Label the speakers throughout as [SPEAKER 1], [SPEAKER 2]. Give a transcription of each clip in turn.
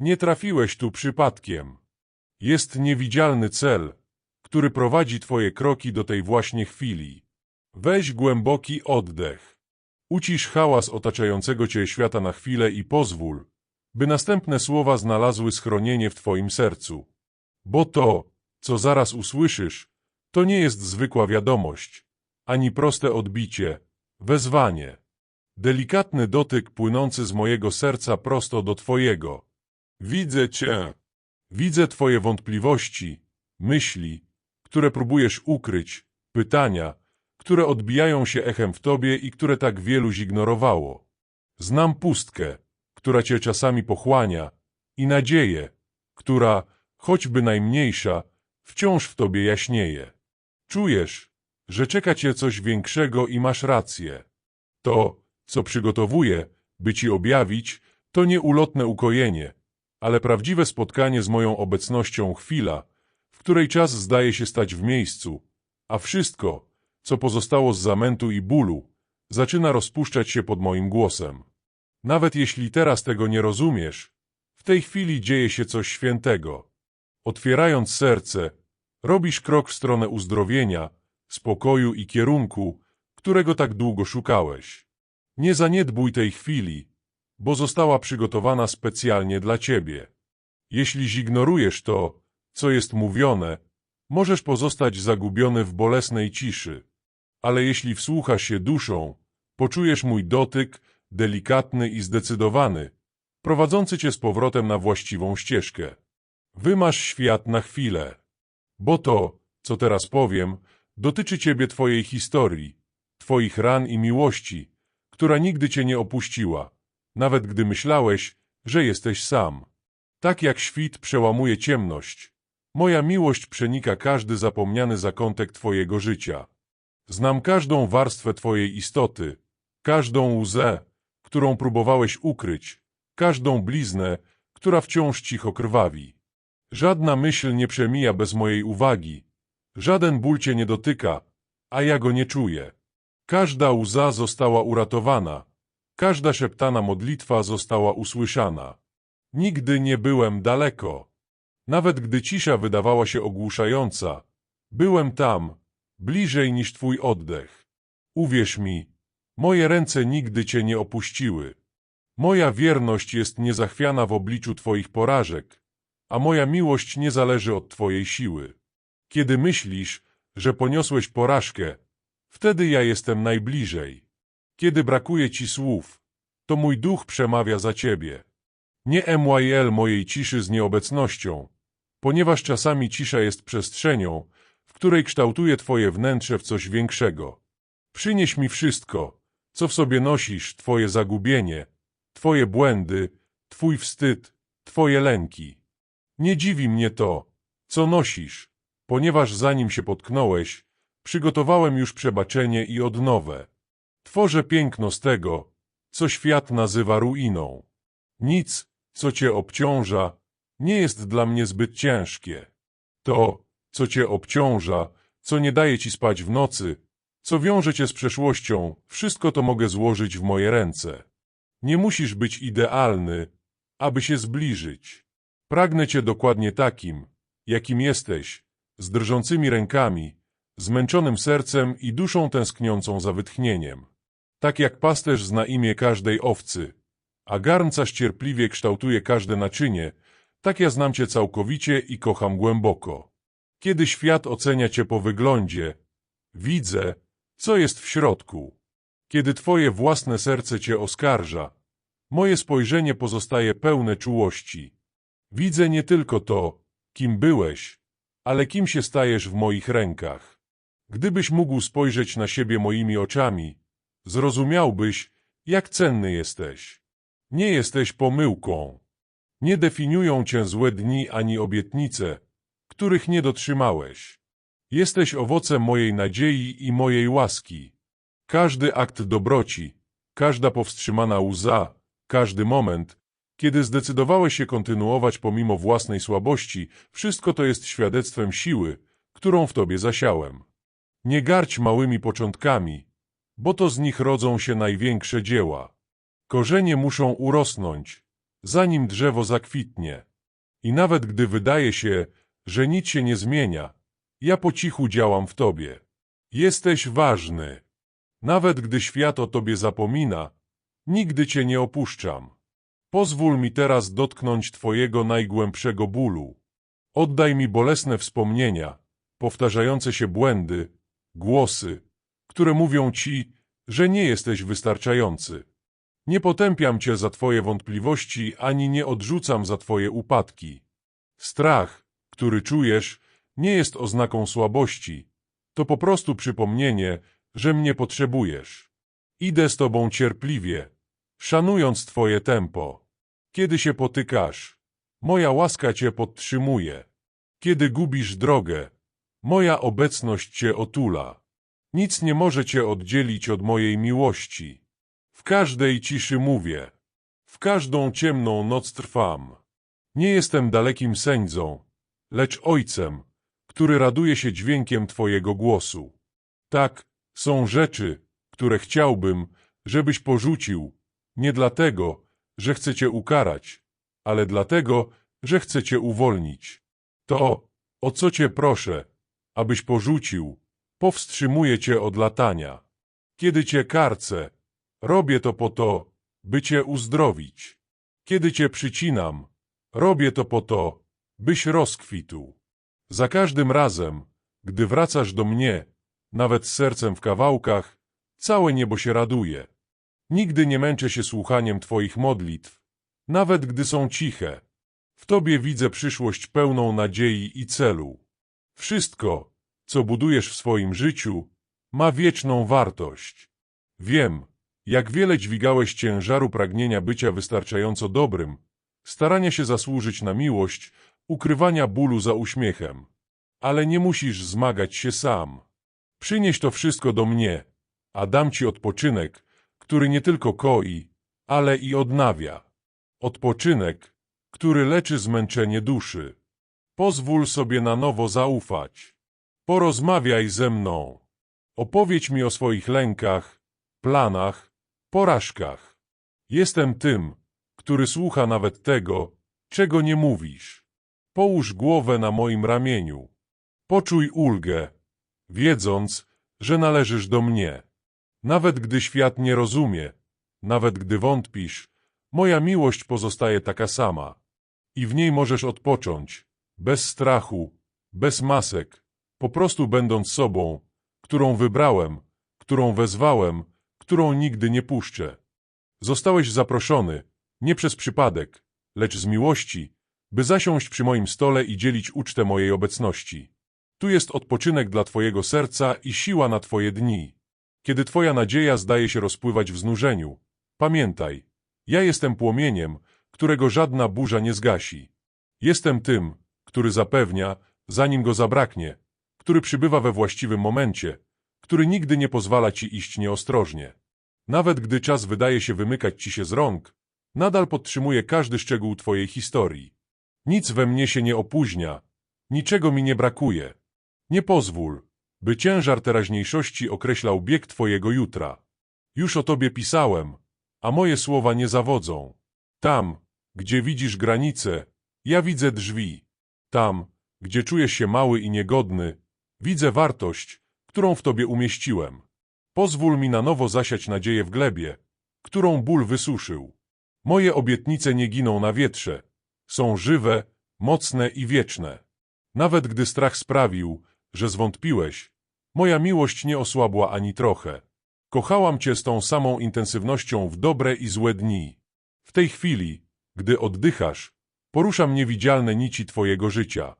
[SPEAKER 1] Nie trafiłeś tu przypadkiem. Jest niewidzialny cel, który prowadzi twoje kroki do tej właśnie chwili. Weź głęboki oddech. Ucisz hałas otaczającego cię świata na chwilę i pozwól, by następne słowa znalazły schronienie w twoim sercu. Bo to, co zaraz usłyszysz, to nie jest zwykła wiadomość, ani proste odbicie, wezwanie. Delikatny dotyk płynący z mojego serca prosto do twojego. Widzę cię. Widzę twoje wątpliwości, myśli, które próbujesz ukryć, pytania, które odbijają się echem w tobie i które tak wielu zignorowało. Znam pustkę, która cię czasami pochłania i nadzieję, która, choćby najmniejsza, wciąż w tobie jaśnieje. Czujesz, że czeka cię coś większego i masz rację. To, co przygotowuję, by ci objawić, to nie ulotne ukojenie, ale prawdziwe spotkanie z moją obecnością chwila, w której czas zdaje się stać w miejscu, a wszystko, co pozostało z zamętu i bólu, zaczyna rozpuszczać się pod moim głosem. Nawet jeśli teraz tego nie rozumiesz, w tej chwili dzieje się coś świętego. Otwierając serce, robisz krok w stronę uzdrowienia, spokoju i kierunku, którego tak długo szukałeś. Nie zaniedbuj tej chwili, bo została przygotowana specjalnie dla ciebie. Jeśli zignorujesz to, co jest mówione, możesz pozostać zagubiony w bolesnej ciszy. Ale jeśli wsłuchasz się duszą, poczujesz mój dotyk, delikatny i zdecydowany, prowadzący cię z powrotem na właściwą ścieżkę. Wymasz świat na chwilę, bo to, co teraz powiem, dotyczy ciebie twojej historii, twoich ran i miłości, która nigdy cię nie opuściła, nawet gdy myślałeś, że jesteś sam. Tak jak świt przełamuje ciemność, moja miłość przenika każdy zapomniany zakątek twojego życia. Znam każdą warstwę twojej istoty, każdą łzę, którą próbowałeś ukryć, każdą bliznę, która wciąż cicho krwawi. Żadna myśl nie przemija bez mojej uwagi, żaden ból cię nie dotyka, a ja go nie czuję. Każda łza została uratowana, każda szeptana modlitwa została usłyszana. Nigdy nie byłem daleko. Nawet gdy cisza wydawała się ogłuszająca, byłem tam, bliżej niż twój oddech. Uwierz mi, moje ręce nigdy cię nie opuściły. Moja wierność jest niezachwiana w obliczu twoich porażek, a moja miłość nie zależy od twojej siły. Kiedy myślisz, że poniosłeś porażkę, wtedy ja jestem najbliżej. Kiedy brakuje ci słów, to mój duch przemawia za ciebie. Nie MYL mojej ciszy z nieobecnością, ponieważ czasami cisza jest przestrzenią, w której kształtuje twoje wnętrze w coś większego. Przynieś mi wszystko, co w sobie nosisz, twoje zagubienie, twoje błędy, twój wstyd, twoje lęki. Nie dziwi mnie to, co nosisz, ponieważ zanim się potknąłeś, przygotowałem już przebaczenie i odnowę. Tworzę piękno z tego, co świat nazywa ruiną. Nic, co cię obciąża, nie jest dla mnie zbyt ciężkie. To, co cię obciąża, co nie daje ci spać w nocy, co wiąże cię z przeszłością, wszystko to mogę złożyć w moje ręce. Nie musisz być idealny, aby się zbliżyć. Pragnę cię dokładnie takim, jakim jesteś, z drżącymi rękami, zmęczonym sercem i duszą tęskniącą za wytchnieniem. Tak jak pasterz zna imię każdej owcy, a garncarz cierpliwie kształtuje każde naczynie, tak ja znam cię całkowicie i kocham głęboko. Kiedy świat ocenia cię po wyglądzie, widzę, co jest w środku. Kiedy twoje własne serce cię oskarża, moje spojrzenie pozostaje pełne czułości. Widzę nie tylko to, kim byłeś, ale kim się stajesz w moich rękach. Gdybyś mógł spojrzeć na siebie moimi oczami, zrozumiałbyś, jak cenny jesteś. Nie jesteś pomyłką. Nie definiują cię złe dni ani obietnice, których nie dotrzymałeś. Jesteś owocem mojej nadziei i mojej łaski. Każdy akt dobroci, każda powstrzymana łza, każdy moment, kiedy zdecydowałeś się kontynuować pomimo własnej słabości, wszystko to jest świadectwem siły, którą w tobie zasiałem. Nie garć małymi początkami, bo to z nich rodzą się największe dzieła. Korzenie muszą urosnąć, zanim drzewo zakwitnie. I nawet gdy wydaje się, że nic się nie zmienia, ja po cichu działam w tobie. Jesteś ważny. Nawet gdy świat o tobie zapomina, nigdy cię nie opuszczam. Pozwól mi teraz dotknąć twojego najgłębszego bólu. Oddaj mi bolesne wspomnienia, powtarzające się błędy, głosy, które mówią ci, że nie jesteś wystarczający. Nie potępiam cię za twoje wątpliwości, ani nie odrzucam za twoje upadki. Strach, który czujesz, nie jest oznaką słabości. To po prostu przypomnienie, że mnie potrzebujesz. Idę z tobą cierpliwie, szanując twoje tempo. Kiedy się potykasz, moja łaska cię podtrzymuje. Kiedy gubisz drogę, moja obecność cię otula. Nic nie może cię oddzielić od mojej miłości. W każdej ciszy mówię, w każdą ciemną noc trwam. Nie jestem dalekim sędzą, lecz ojcem, który raduje się dźwiękiem Twojego głosu. Tak, są rzeczy, które chciałbym, żebyś porzucił, nie dlatego, że chcę Cię ukarać, ale dlatego, że chcę Cię uwolnić. To, o co Cię proszę, abyś porzucił, powstrzymuje Cię od latania. Kiedy Cię karcę, robię to po to, by Cię uzdrowić. Kiedy Cię przycinam, robię to po to, byś rozkwitł. Za każdym razem, gdy wracasz do mnie, nawet z sercem w kawałkach, całe niebo się raduje. Nigdy nie męczę się słuchaniem Twoich modlitw, nawet gdy są ciche. W Tobie widzę przyszłość pełną nadziei i celu. Wszystko, co budujesz w swoim życiu, ma wieczną wartość. Wiem, jak wiele dźwigałeś ciężaru pragnienia bycia wystarczająco dobrym, starania się zasłużyć na miłość, ukrywania bólu za uśmiechem. Ale nie musisz zmagać się sam. Przynieś to wszystko do mnie, a dam ci odpoczynek, który nie tylko koi, ale i odnawia. Odpoczynek, który leczy zmęczenie duszy. Pozwól sobie na nowo zaufać. Porozmawiaj ze mną. Opowiedz mi o swoich lękach, planach, porażkach. Jestem tym, który słucha nawet tego, czego nie mówisz. Połóż głowę na moim ramieniu. Poczuj ulgę, wiedząc, że należysz do mnie. Nawet gdy świat nie rozumie, nawet gdy wątpisz, moja miłość pozostaje taka sama. I w niej możesz odpocząć, bez strachu, bez masek, po prostu będąc sobą, którą wybrałem, którą wezwałem, którą nigdy nie puszczę. Zostałeś zaproszony, nie przez przypadek, lecz z miłości, by zasiąść przy moim stole i dzielić ucztę mojej obecności. Tu jest odpoczynek dla Twojego serca i siła na Twoje dni. Kiedy Twoja nadzieja zdaje się rozpływać w znużeniu, pamiętaj, ja jestem płomieniem, którego żadna burza nie zgasi. Jestem tym, który zapewnia, zanim go zabraknie, który przybywa we właściwym momencie, który nigdy nie pozwala Ci iść nieostrożnie. Nawet gdy czas wydaje się wymykać Ci się z rąk, nadal podtrzymuję każdy szczegół Twojej historii. Nic we mnie się nie opóźnia, niczego mi nie brakuje. Nie pozwól, by ciężar teraźniejszości określał bieg Twojego jutra. Już o Tobie pisałem, a moje słowa nie zawodzą. Tam, gdzie widzisz granice, ja widzę drzwi. Tam, gdzie czujesz się mały i niegodny, widzę wartość, którą w Tobie umieściłem. Pozwól mi na nowo zasiać nadzieję w glebie, którą ból wysuszył. Moje obietnice nie giną na wietrze, są żywe, mocne i wieczne. Nawet gdy strach sprawił, że zwątpiłeś, moja miłość nie osłabła ani trochę. Kochałam Cię z tą samą intensywnością w dobre i złe dni. W tej chwili, gdy oddychasz, poruszam niewidzialne nici Twojego życia.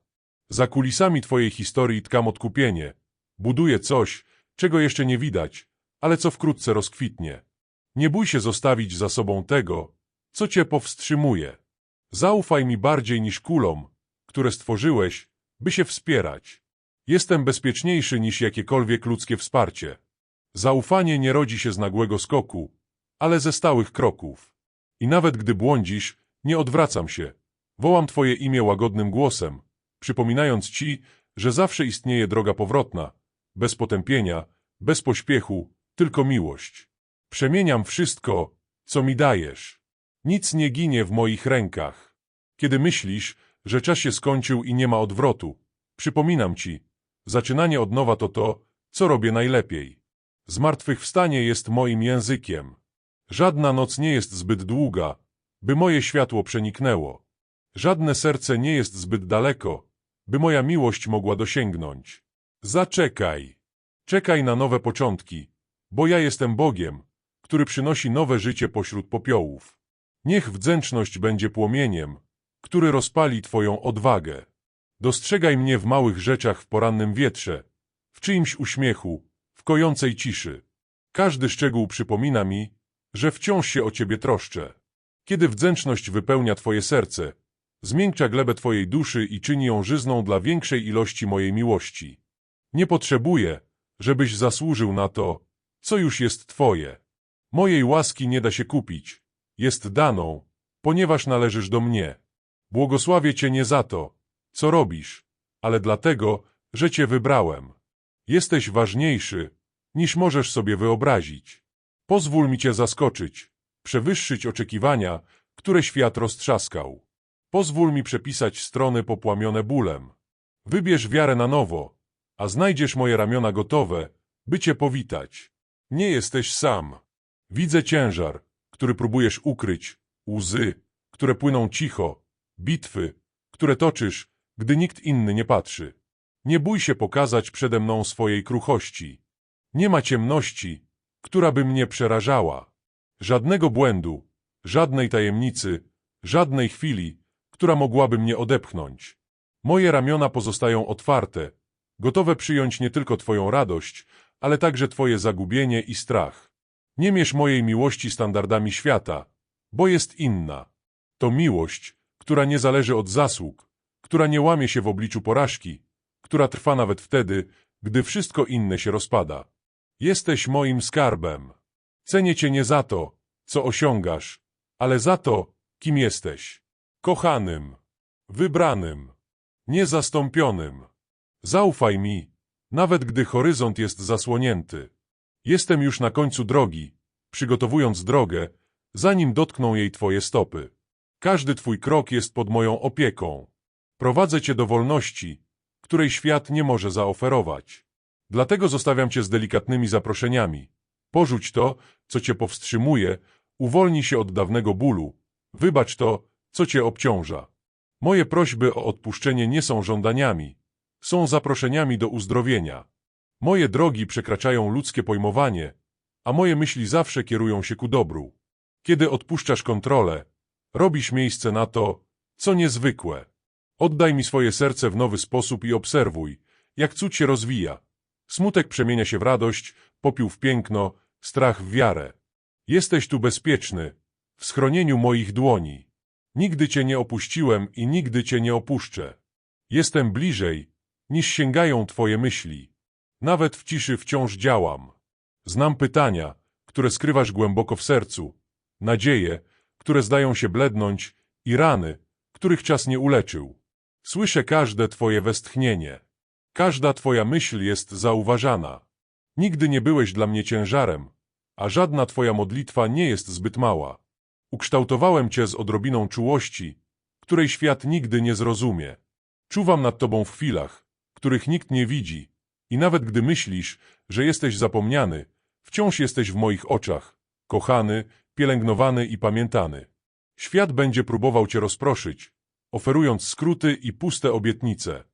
[SPEAKER 1] Za kulisami Twojej historii tkam odkupienie. Buduję coś, czego jeszcze nie widać, ale co wkrótce rozkwitnie. Nie bój się zostawić za sobą tego, co Cię powstrzymuje. Zaufaj mi bardziej niż kulom, które stworzyłeś, by się wspierać. Jestem bezpieczniejszy niż jakiekolwiek ludzkie wsparcie. Zaufanie nie rodzi się z nagłego skoku, ale ze stałych kroków. I nawet gdy błądzisz, nie odwracam się. Wołam Twoje imię łagodnym głosem, przypominając Ci, że zawsze istnieje droga powrotna, bez potępienia, bez pośpiechu, tylko miłość. Przemieniam wszystko, co mi dajesz. Nic nie ginie w moich rękach. Kiedy myślisz, że czas się skończył i nie ma odwrotu, przypominam ci, zaczynanie od nowa to to, co robię najlepiej. Zmartwychwstanie jest moim językiem. Żadna noc nie jest zbyt długa, by moje światło przeniknęło. Żadne serce nie jest zbyt daleko, by moja miłość mogła dosięgnąć. Zaczekaj. Czekaj na nowe początki, bo ja jestem Bogiem, który przynosi nowe życie pośród popiołów. Niech wdzięczność będzie płomieniem, który rozpali Twoją odwagę. Dostrzegaj mnie w małych rzeczach w porannym wietrze, w czyimś uśmiechu, w kojącej ciszy. Każdy szczegół przypomina mi, że wciąż się o Ciebie troszczę. Kiedy wdzięczność wypełnia Twoje serce, zmiękcza glebę Twojej duszy i czyni ją żyzną dla większej ilości mojej miłości. Nie potrzebuję, żebyś zasłużył na to, co już jest Twoje. Mojej łaski nie da się kupić, jest daną, ponieważ należysz do mnie. Błogosławię Cię nie za to, co robisz, ale dlatego, że Cię wybrałem. Jesteś ważniejszy, niż możesz sobie wyobrazić. Pozwól mi Cię zaskoczyć, przewyższyć oczekiwania, które świat roztrzaskał. Pozwól mi przepisać strony popłamione bólem. Wybierz wiarę na nowo, a znajdziesz moje ramiona gotowe, by Cię powitać. Nie jesteś sam. Widzę ciężar, który próbujesz ukryć, łzy, które płyną cicho, bitwy, które toczysz, gdy nikt inny nie patrzy. Nie bój się pokazać przede mną swojej kruchości. Nie ma ciemności, która by mnie przerażała. Żadnego błędu, żadnej tajemnicy, żadnej chwili, która mogłaby mnie odepchnąć. Moje ramiona pozostają otwarte, gotowe przyjąć nie tylko Twoją radość, ale także Twoje zagubienie i strach. Nie mierz mojej miłości standardami świata, bo jest inna. To miłość, która nie zależy od zasług, która nie łamie się w obliczu porażki, która trwa nawet wtedy, gdy wszystko inne się rozpada. Jesteś moim skarbem. Cenię Cię nie za to, co osiągasz, ale za to, kim jesteś. Kochanym, wybranym, niezastąpionym. Zaufaj mi, nawet gdy horyzont jest zasłonięty. Jestem już na końcu drogi, przygotowując drogę, zanim dotkną jej Twoje stopy. Każdy Twój krok jest pod moją opieką. Prowadzę Cię do wolności, której świat nie może zaoferować. Dlatego zostawiam Cię z delikatnymi zaproszeniami. Porzuć to, co Cię powstrzymuje, uwolnij się od dawnego bólu, wybacz to, co Cię obciąża. Moje prośby o odpuszczenie nie są żądaniami, są zaproszeniami do uzdrowienia. Moje drogi przekraczają ludzkie pojmowanie, a moje myśli zawsze kierują się ku dobru. Kiedy odpuszczasz kontrolę, robisz miejsce na to, co niezwykłe. Oddaj mi swoje serce w nowy sposób i obserwuj, jak cud się rozwija. Smutek przemienia się w radość, popiół w piękno, strach w wiarę. Jesteś tu bezpieczny, w schronieniu moich dłoni. Nigdy Cię nie opuściłem i nigdy Cię nie opuszczę. Jestem bliżej, niż sięgają Twoje myśli. Nawet w ciszy wciąż działam. Znam pytania, które skrywasz głęboko w sercu, nadzieje, które zdają się blednąć i rany, których czas nie uleczył. Słyszę każde Twoje westchnienie. Każda Twoja myśl jest zauważana. Nigdy nie byłeś dla mnie ciężarem, a żadna Twoja modlitwa nie jest zbyt mała. Ukształtowałem Cię z odrobiną czułości, której świat nigdy nie zrozumie. Czuwam nad Tobą w chwilach, których nikt nie widzi i nawet gdy myślisz, że jesteś zapomniany, wciąż jesteś w moich oczach, kochany, pielęgnowany i pamiętany. Świat będzie próbował Cię rozproszyć, oferując skróty i puste obietnice.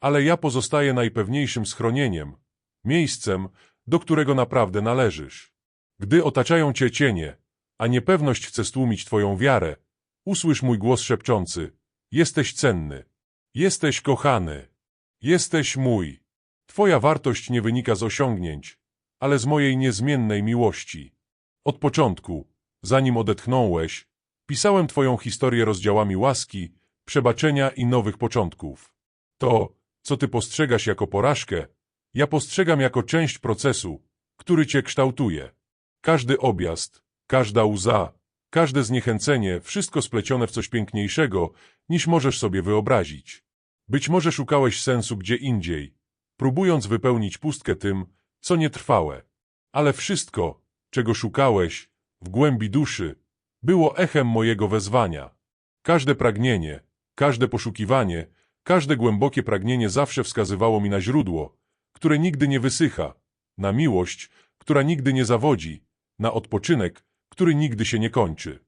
[SPEAKER 1] Ale ja pozostaję najpewniejszym schronieniem, miejscem, do którego naprawdę należysz. Gdy otaczają Cię cienie, a niepewność chce stłumić Twoją wiarę, usłysz mój głos szepczący. Jesteś cenny. Jesteś kochany. Jesteś mój. Twoja wartość nie wynika z osiągnięć, ale z mojej niezmiennej miłości. Od początku, zanim odetchnąłeś, pisałem Twoją historię rozdziałami łaski, przebaczenia i nowych początków. To, co Ty postrzegasz jako porażkę, ja postrzegam jako część procesu, który Cię kształtuje. Każdy objazd, każda łza, każde zniechęcenie, wszystko splecione w coś piękniejszego, niż możesz sobie wyobrazić. Być może szukałeś sensu gdzie indziej, próbując wypełnić pustkę tym, co nietrwałe. Ale wszystko, czego szukałeś, w głębi duszy, Było echem mojego wezwania. Każde pragnienie, każde poszukiwanie, każde głębokie pragnienie zawsze wskazywało mi na źródło, które nigdy nie wysycha, na miłość, która nigdy nie zawodzi, na odpoczynek, który nigdy się nie kończy.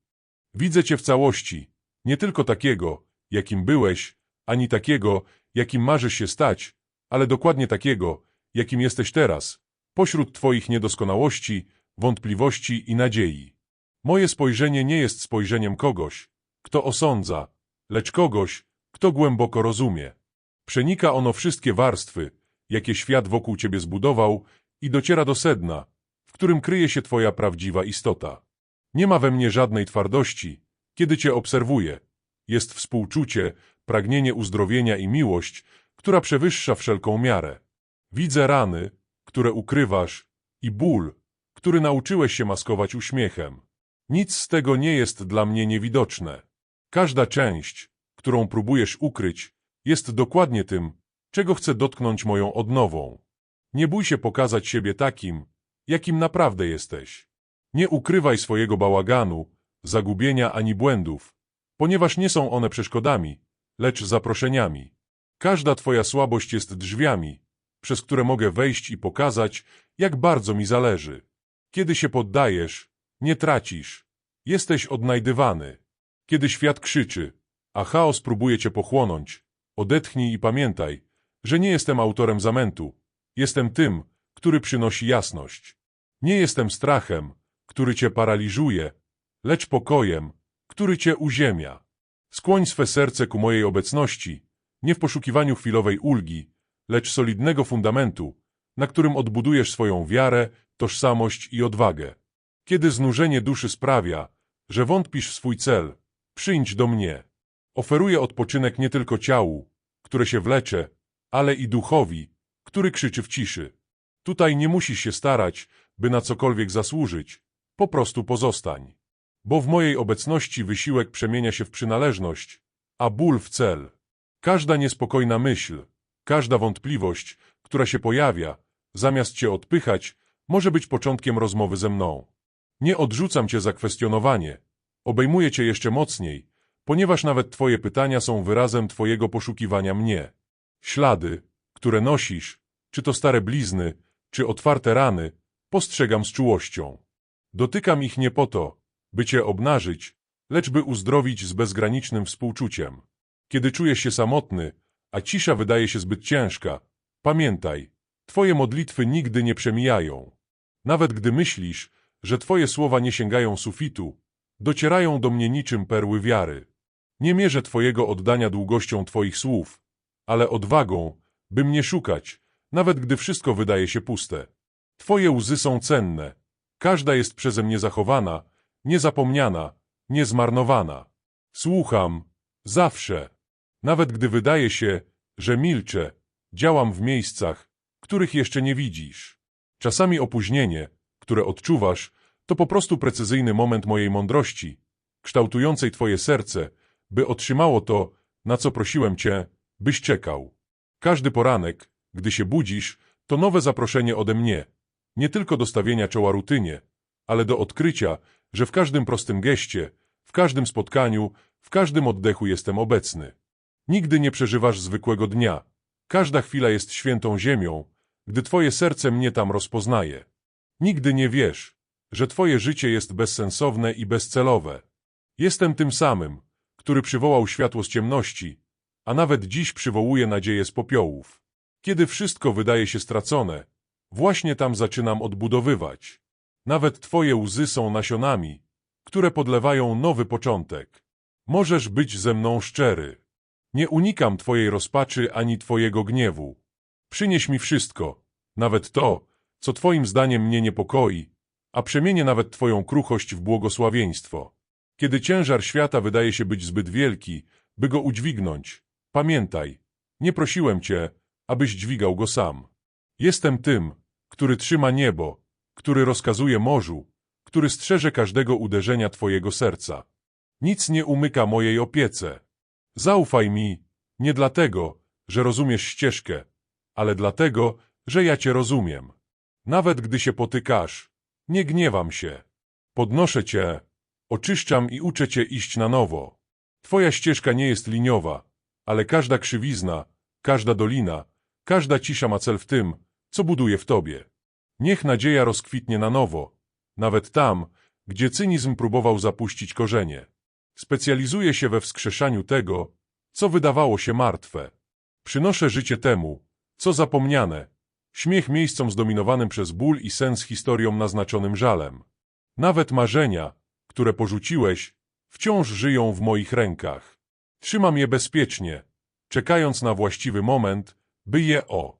[SPEAKER 1] Widzę Cię w całości, nie tylko takiego, jakim byłeś, ani takiego, jakim marzysz się stać, ale dokładnie takiego, jakim jesteś teraz, pośród Twoich niedoskonałości, wątpliwości i nadziei. Moje spojrzenie nie jest spojrzeniem kogoś, kto osądza, lecz kogoś, kto głęboko rozumie. Przenika ono wszystkie warstwy, jakie świat wokół Ciebie zbudował i dociera do sedna, w którym kryje się Twoja prawdziwa istota. Nie ma we mnie żadnej twardości, kiedy Cię obserwuję. Jest współczucie, pragnienie uzdrowienia i miłość, która przewyższa wszelką miarę. Widzę rany, które ukrywasz i ból, który nauczyłeś się maskować uśmiechem. Nic z tego nie jest dla mnie niewidoczne. Każda część, którą próbujesz ukryć, jest dokładnie tym, czego chcę dotknąć moją odnową. Nie bój się pokazać siebie takim, jakim naprawdę jesteś. Nie ukrywaj swojego bałaganu, zagubienia ani błędów, ponieważ nie są one przeszkodami, lecz zaproszeniami. Każda Twoja słabość jest drzwiami, przez które mogę wejść i pokazać, jak bardzo mi zależy. Kiedy się poddajesz, nie tracisz. Jesteś odnajdywany. Kiedy świat krzyczy, a chaos próbuje cię pochłonąć, odetchnij i pamiętaj, że nie jestem autorem zamętu. Jestem tym, który przynosi jasność. Nie jestem strachem, który cię paraliżuje, lecz pokojem, który cię uziemia. Skłoń swe serce ku mojej obecności, nie w poszukiwaniu chwilowej ulgi, lecz solidnego fundamentu, na którym odbudujesz swoją wiarę, tożsamość i odwagę. Kiedy znużenie duszy sprawia, że wątpisz w swój cel, przyjdź do mnie. Oferuję odpoczynek nie tylko ciału, które się wlecze, ale i duchowi, który krzyczy w ciszy. Tutaj nie musisz się starać, by na cokolwiek zasłużyć, po prostu pozostań. Bo w mojej obecności wysiłek przemienia się w przynależność, a ból w cel. Każda niespokojna myśl, każda wątpliwość, która się pojawia, zamiast cię odpychać, może być początkiem rozmowy ze mną. Nie odrzucam cię za kwestionowanie. Obejmuję cię jeszcze mocniej, ponieważ nawet twoje pytania są wyrazem twojego poszukiwania mnie. Ślady, które nosisz, czy to stare blizny, czy otwarte rany, postrzegam z czułością. Dotykam ich nie po to, by cię obnażyć, lecz by uzdrowić z bezgranicznym współczuciem. Kiedy czujesz się samotny, a cisza wydaje się zbyt ciężka, pamiętaj, twoje modlitwy nigdy nie przemijają. Nawet gdy myślisz, że twoje słowa nie sięgają sufitu, docierają do mnie niczym perły wiary. Nie mierzę twojego oddania długością twoich słów, ale odwagą, by mnie szukać, nawet gdy wszystko wydaje się puste. Twoje łzy są cenne, każda jest przeze mnie zachowana, niezapomniana, niezmarnowana. Słucham, zawsze. Nawet gdy wydaje się, że milczę, działam w miejscach, których jeszcze nie widzisz. Czasami opóźnienie, które odczuwasz, to po prostu precyzyjny moment mojej mądrości, kształtującej twoje serce, by otrzymało to, na co prosiłem cię, byś czekał. Każdy poranek, gdy się budzisz, to nowe zaproszenie ode mnie, nie tylko do stawienia czoła rutynie, ale do odkrycia, że w każdym prostym geście, w każdym spotkaniu, w każdym oddechu jestem obecny. Nigdy nie przeżywasz zwykłego dnia. Każda chwila jest świętą ziemią, gdy twoje serce mnie tam rozpoznaje. Nigdy nie wiesz, że twoje życie jest bezsensowne i bezcelowe. Jestem tym samym, który przywołał światło z ciemności, a nawet dziś przywołuje nadzieję z popiołów. Kiedy wszystko wydaje się stracone, właśnie tam zaczynam odbudowywać. Nawet twoje łzy są nasionami, które podlewają nowy początek. Możesz być ze mną szczery. Nie unikam Twojej rozpaczy ani Twojego gniewu. Przynieś mi wszystko, nawet to, co Twoim zdaniem mnie niepokoi, a przemienię nawet Twoją kruchość w błogosławieństwo. Kiedy ciężar świata wydaje się być zbyt wielki, by go udźwignąć, pamiętaj, nie prosiłem Cię, abyś dźwigał go sam. Jestem tym, który trzyma niebo, który rozkazuje morzu, który strzeże każdego uderzenia Twojego serca. Nic nie umyka mojej opiece. Zaufaj mi, nie dlatego, że rozumiesz ścieżkę, ale dlatego, że ja cię rozumiem. Nawet gdy się potykasz, nie gniewam się. Podnoszę cię, Oczyszczam i uczę cię iść na nowo. Twoja ścieżka nie jest liniowa, ale każda krzywizna, każda dolina, każda cisza ma cel w tym, co buduje w tobie. Niech nadzieja rozkwitnie na nowo, nawet tam, gdzie cynizm próbował zapuścić korzenie. Specjalizuję się we wskrzeszaniu tego, co wydawało się martwe. Przynoszę życie temu, co zapomniane, śmiech miejscom zdominowanym przez ból i sens historiom naznaczonym żalem. Nawet marzenia, które porzuciłeś, wciąż żyją w moich rękach. Trzymam je bezpiecznie, czekając na właściwy moment, by je o.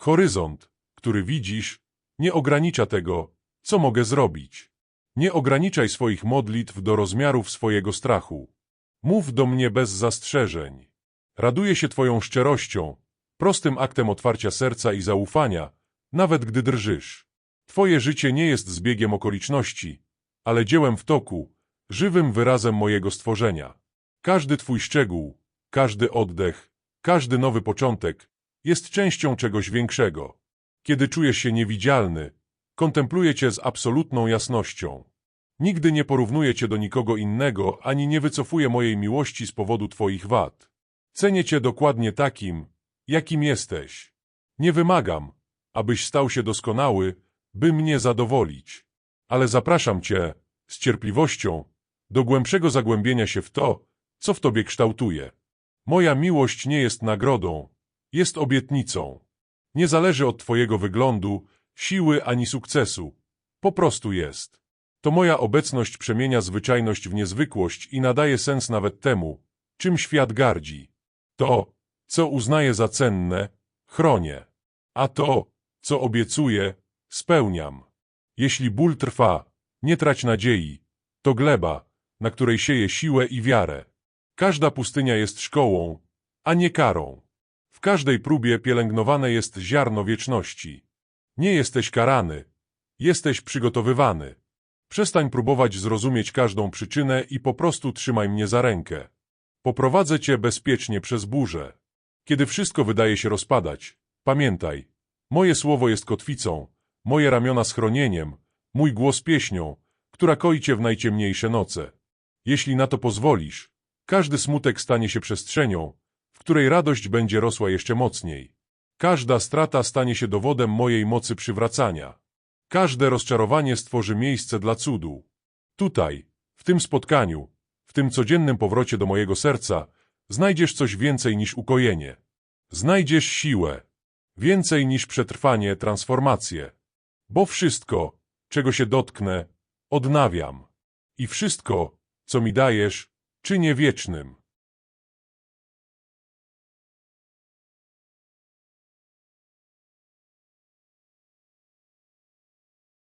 [SPEAKER 1] Horyzont, który widzisz, nie ogranicza tego, co mogę zrobić. Nie ograniczaj swoich modlitw do rozmiarów swojego strachu. Mów do mnie bez zastrzeżeń. Raduję się Twoją szczerością, prostym aktem otwarcia serca i zaufania, nawet gdy drżysz. Twoje życie nie jest zbiegiem okoliczności, ale dziełem w toku, żywym wyrazem mojego stworzenia. Każdy Twój szczegół, każdy oddech, każdy nowy początek jest częścią czegoś większego. Kiedy czujesz się niewidzialny, kontempluję Cię z absolutną jasnością. Nigdy nie porównuję Cię do nikogo innego, ani nie wycofuję mojej miłości z powodu Twoich wad. Cenię Cię dokładnie takim, jakim jesteś. Nie wymagam, abyś stał się doskonały, by mnie zadowolić. Ale zapraszam Cię, z cierpliwością, do głębszego zagłębienia się w to, co w Tobie kształtuje. Moja miłość nie jest nagrodą, jest obietnicą. Nie zależy od Twojego wyglądu, siły ani sukcesu. Po prostu jest. To moja obecność przemienia zwyczajność w niezwykłość i nadaje sens nawet temu, czym świat gardzi. To, co uznaję za cenne, chronię. A to, co obiecuję, spełniam. Jeśli ból trwa, nie trać nadziei. To gleba, na której sieje siłę i wiarę. Każda pustynia jest szkołą, a nie karą. W każdej próbie pielęgnowane jest ziarno wieczności. Nie jesteś karany, jesteś przygotowywany. Przestań próbować zrozumieć każdą przyczynę i po prostu trzymaj mnie za rękę. Poprowadzę cię bezpiecznie przez burzę. Kiedy wszystko wydaje się rozpadać, pamiętaj, moje słowo jest kotwicą, moje ramiona schronieniem, mój głos pieśnią, która koi cię w najciemniejsze noce. Jeśli na to pozwolisz, każdy smutek stanie się przestrzenią, w której radość będzie rosła jeszcze mocniej. Każda strata stanie się dowodem mojej mocy przywracania. Każde rozczarowanie stworzy miejsce dla cudu. Tutaj, w tym spotkaniu, w tym codziennym powrocie do mojego serca, znajdziesz coś więcej niż ukojenie. Znajdziesz siłę. Więcej niż przetrwanie, transformację. Bo wszystko, czego się dotknę, odnawiam. I wszystko, co mi dajesz, czynię wiecznym.